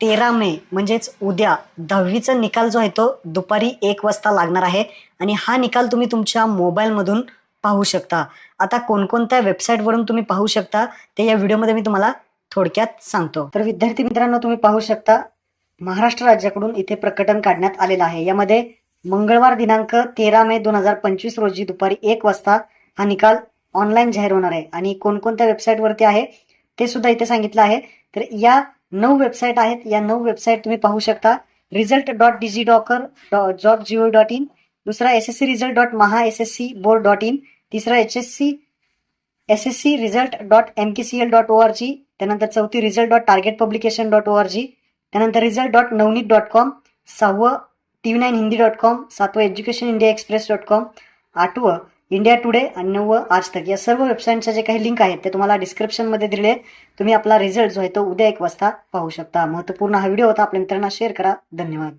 तेरा मे म्हणजेच उद्या दहावीचा निकाल जो आहे तो दुपारी एक वाजता लागणार आहे आणि हा निकाल तुम्ही तुमच्या मोबाईलमधून पाहू शकता. आता कोणकोणत्या वेबसाईटवरून तुम्ही पाहू शकता ते या व्हिडिओमध्ये मी तुम्हाला थोडक्यात सांगतो. तर विद्यार्थी मित्रांनो तुम्ही पाहू शकता महाराष्ट्र राज्याकडून इथे प्रकटन काढण्यात आलेलं आहे. यामध्ये मंगळवार दिनांक तेरा मे दोन हजार पंचवीस रोजी दुपारी एक वाजता हा निकाल ऑनलाईन जाहीर होणार आहे. आणि कोणकोणत्या वेबसाईटवरती आहे ते सुद्धा इथे सांगितलं आहे. तर या नऊ वेबसाईट आहेत. या नऊ वेबसाईट तुम्ही पाहू शकता. Result dot digi docker job Jio dot in दुसरा S S C result dot Maha S S C board dot in तिसरा H S C S S C result dot M K C L dot O R G त्यानंतर चौथी result dot target publication dot O R G त्यानंतर result dot Navneet dot com सहावं T V nine Hindi dot com सातवं education India Express dot com आठवं India today आणि नव्व आज तक. या सर्व वेबसाईटच्या जे काही लिंक आहेत ते तुम्हाला डिस्क्रिप्शनमध्ये दिले तुम्ही आपला रिझल्ट जो आहे तो उद्या एक वाजता पाहू शकता. महत्त्वपूर्ण हा व्हिडिओ होता. आपल्या मित्रांना शेअर करा. धन्यवाद.